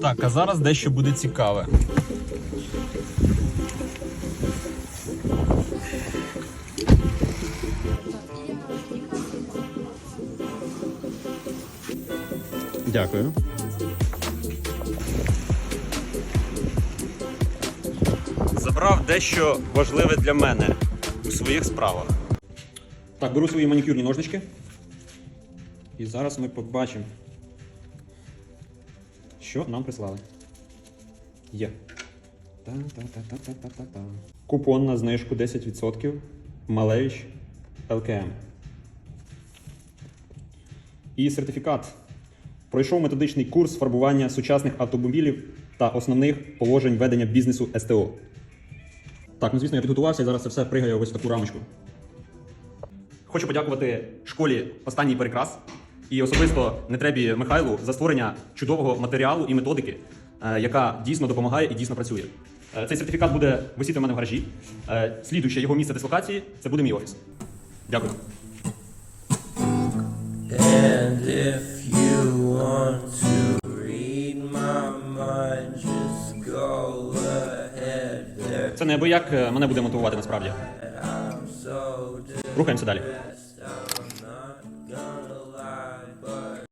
Так, а зараз дещо буде цікаве. Дякую. Забрав дещо важливе для мене у своїх справах. Так, беру свої манікюрні ножнички. І зараз ми побачимо, що нам прислали. Є. Та-та-та-та-та-та-та. Купон на знижку 10% Малевич ЛКМ. І сертифікат. Пройшов методичний курс фарбування сучасних автомобілів та основних положень ведення бізнесу СТО. Так, ну звісно, я підготувався і зараз це все пригає ось в таку рамочку. Хочу подякувати школі Останній перекрас і особисто Нетребі Михайлу за створення чудового матеріалу і методики, е, яка дійсно допомагає і дійсно працює. Е, Цей сертифікат буде висіти в мене в гаражі. Е, Слідуюче його місце дислокації це буде мій офіс. Дякую. And if you want to read my mind, just go ahead. Це неабияк мене буде мотивувати насправді. Рухаємося далі.